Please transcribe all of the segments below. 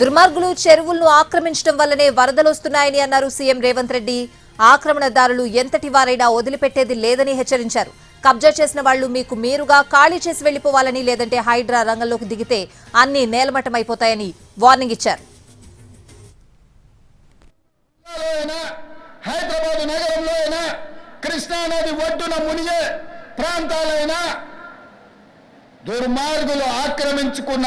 దుర్మార్గులు చెరువులను ఆక్రమించడం వల్లనే వరదలు వస్తున్నాయని అన్నారు సీఎం రేవంత్ రెడ్డి. ఆక్రమణదారులు ఎంతటి వారైనా వదిలిపెట్టేది లేదని హెచ్చరించారు. కబ్జా చేసిన వాళ్ళు మీకు మీరుగా ఖాళీ చేసి వెళ్ళిపోవాలని లేదంటే హైడ్రా రంగంలోకి దిగితే అన్ని నేలమట్టమైపోతాయని వార్నింగ్ ఇచ్చారు. హైదరాబాద్ నగరంలో అయినా కృష్ణానది ఒడ్డున మునిగే ప్రాంతాలైనా దుర్మార్గులు ఆక్రమించుకున్న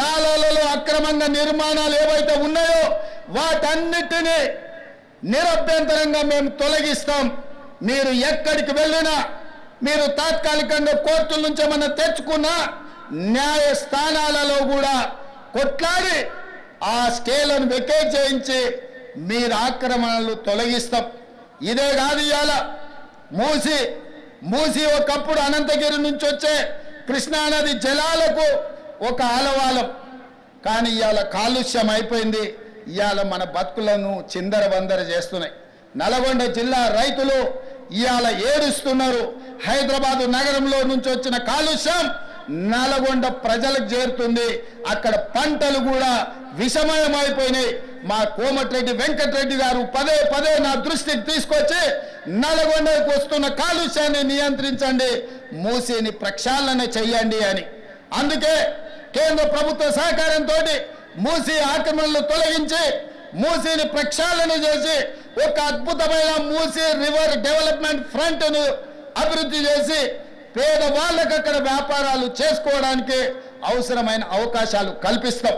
నాలలో అక్రమంగా నిర్మాణాలు ఏవైతే ఉన్నాయో వాటన్నిటినీ నిరభ్యంతరంగా మేము తొలగిస్తాం. మీరు ఎక్కడికి వెళ్ళినా మీరు తాత్కాలికంగా కోర్టుల నుంచి ఏమన్నా తెచ్చుకున్నా న్యాయస్థానాలలో కూడా కొట్లాడి ఆ స్కేలను వెకేట్ చేయించి మీరు ఆక్రమణలు తొలగిస్తాం. ఇదే కాదు ఇవాళ మూసి మూసి ఒకప్పుడు అనంతగిరి నుంచి వచ్చే కృష్ణానది జలాలకు ఒక ఆలవాలం. కానీ ఇవాళ కాలుష్యం అయిపోయింది. ఇవాళ మన బతుకులను చిందర వందర చేస్తున్నాయి. నల్గొండ జిల్లా రైతులు ఇవాళ ఏడుస్తున్నారు. హైదరాబాదు నగరంలో నుంచి వచ్చిన కాలుష్యం నల్గొండ ప్రజలకు చేరుతుంది. అక్కడ పంటలు కూడా విషమయం అయిపోయినాయి మా కోమటిరెడ్డి వెంకటరెడ్డి గారు పదే పదే నా దృష్టికి తీసుకొచ్చి నల్గొండకు వస్తున్న కాలుష్యాన్ని నియంత్రించండి మూసిని ప్రక్షాళన చెయ్యండి అని. అందుకే కేంద్ర ప్రభుత్వ సహకారంతో మూసి ఆక్రమణలు తొలగించి మూసీని ప్రక్షాళన చేసి ఒక అద్భుతమైన మూసి రివర్ డెవలప్మెంట్ ఫ్రంట్ను అభివృద్ధి చేసి పేదవాళ్ళకు అక్కడ వ్యాపారాలు చేసుకోవడానికి అవసరమైన అవకాశాలు కల్పిస్తాం.